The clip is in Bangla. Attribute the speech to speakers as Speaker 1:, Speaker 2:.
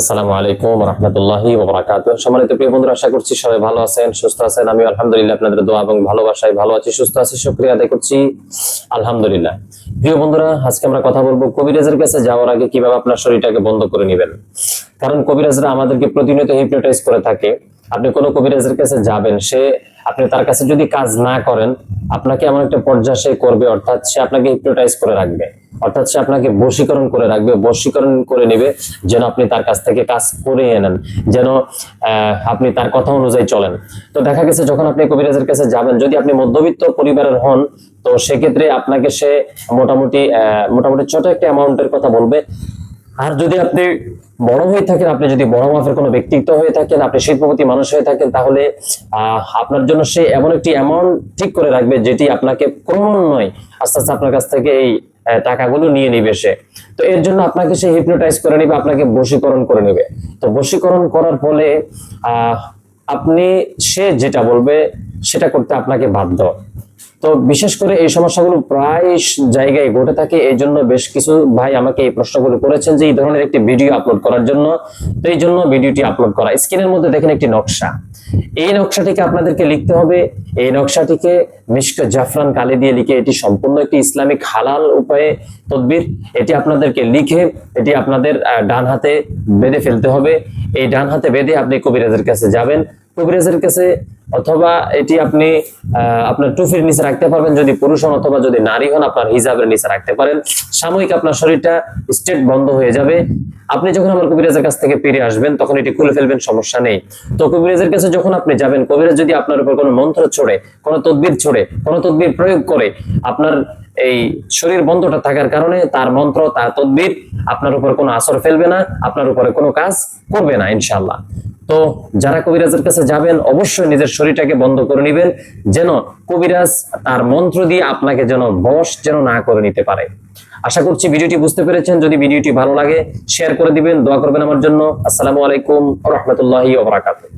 Speaker 1: আসসালামু আলাইকুম রহমতুল্লাহি ওবরাকাত সম্মানিত প্রিয় বন্ধুরা, আশা করছি সবাই ভালো আছেন, সুস্থ আছেন। আমি আলহামদুলিল্লাহ আপনাদের দোয়া এবং ভালোবাসায় ভালো আছি, সুস্থ আছি, শুক্রিয়া আদায় করছি। আলহামদুলিল্লাহ। প্রিয় বন্ধুরা, আজকে আমরা কথা বলব কবিরাজের কাছে যাওয়ার আগে কীভাবে আপনার শরীরটাকে বন্ধ করে নেবেন। কারণ কবিরাজরা আমাদেরকে প্রতিনিয়ত হিপনোটাইজ করে থাকে। আপনি কোনো কবিরাজের কাছে যাবেন, সে আপনি তার কাছে যদি কাজ না করেন, আপনাকে এমন একটা পর্যায়ে সে করবে, অর্থাৎ সে আপনাকে হিপনোটাইজ করে রাখবে, অর্থাৎ সে আপনাকে বশীকরণ করে রাখবে, বশীকরণ করে নেবে যেন আপনি তার কাছ থেকে কাজ করে এনেন যেন আপনি তার কথা অনুযায়ী চলেন। তো দেখা গেছে যখন আপনি কবিরাজের কাছে যাবেন, যদি আপনি মধ্যবিত্ত পরিবারের হন, তো সেক্ষেত্রে আপনাকে সে মোটামুটি মোটামুটি ছোট একটা অ্যামাউন্টের কথা বলবে। আর যদি আপনি বড় হয়ে থাকেন, আপনি যদি বড় মাপের কোনো ব্যক্তিত্ব হয়ে থাকেন, আপনি শিল্পপতি মানুষ হয়ে থাকেন, তাহলে আপনার জন্য সে এমন একটি অ্যামাউন্ট ঠিক করে রাখবে যেটি আপনাকে ক্রমান্বয়ে আস্তে আস্তে আপনার কাছ থেকে এই টাকাগুলো নিয়ে নিবে সে। তো এর জন্য আপনাকে সে হিপনোটাইজ করে নেবে, আপনাকে বশীকরণ করে নেবে। তো বশীকরণ করার ফলে আপনি সে যেটা বলবে, সেটা করতে আপনাকে বাধ্য। তো বিশেষ করে এই সমস্যাগুলো প্রায় জায়গায় ঘটে থাকে। এই জন্য বেশ কিছু ভাই আমাকে এই প্রশ্নগুলো করেছেন যে এই ধরনের একটি ভিডিও আপলোড করার জন্য। তো এই জন্য ভিডিওটি আপলোড করা। স্ক্রিনের মধ্যে দেখেন একটি নকশা। এই নকশাটিকে আপনাদেরকে লিখতে হবে। এই নকশাটিকে মিশক জাফরান কালি দিয়ে লিখে এটি সম্পূর্ণ একটি ইসলামিক হালাল উপায়ে তদবির। এটি আপনাদেরকে লিখে এটি আপনাদের ডান হাতে বেঁধে ফেলতে হবে। এই ডান হাতে বেঁধে আপনি কবিরাজের কাছে যাবেন। কবিরাজের কাছে, অথবা এটি আপনি আপনার টুফির নিচে রাখতে পারবেন। যদি পুরুষ হন অথবা যদি নারী হন, আপনার হিজাবের নিচে রাখতে পারেন। সাময়িক আপনার শরীরটা স্টেট বন্ধ হয়ে যাবে। আপনি যখন আমার কবিরাজের কাছ থেকে ফিরে আসবেন, তখন এটি খুলে ফেলবেন, সমস্যা নেই। তো কবিরাজের কাছে যখন আপনি যাবেন, কবিরাজ যদি আপনার উপর কোনো মন্ত্র ছড়ে, কোনো তদবির ছড়ে, কোনো তদবির প্রয়োগ করে, আপনার এই শরীর বন্ধটা থাকার কারণে তার মন্ত্র, তার তদবির আপনার উপর কোনো আসর ফেলবে না, আপনার উপরে কোনো কাজ করবে না ইনশাল্লাহ তো যারা কবিরাজের কাছে যাবেন, অবশ্যই নিজের শরীরটাকে বন্ধ করে নেবেন, যেন কবিরাজ তার মন্ত্র দিয়ে আপনাকে যেন বশ যেন না করে নিতে পারে। আশা করছি ভিডিওটি বুঝতে পেরেছেন। যদি ভিডিওটি ভালো লাগে শেয়ার করে দিবেন, দোয়া করবেন আমার জন্য। আসসালামু আলাইকুম রহমতুল্লাহ ওবরাকাতুহ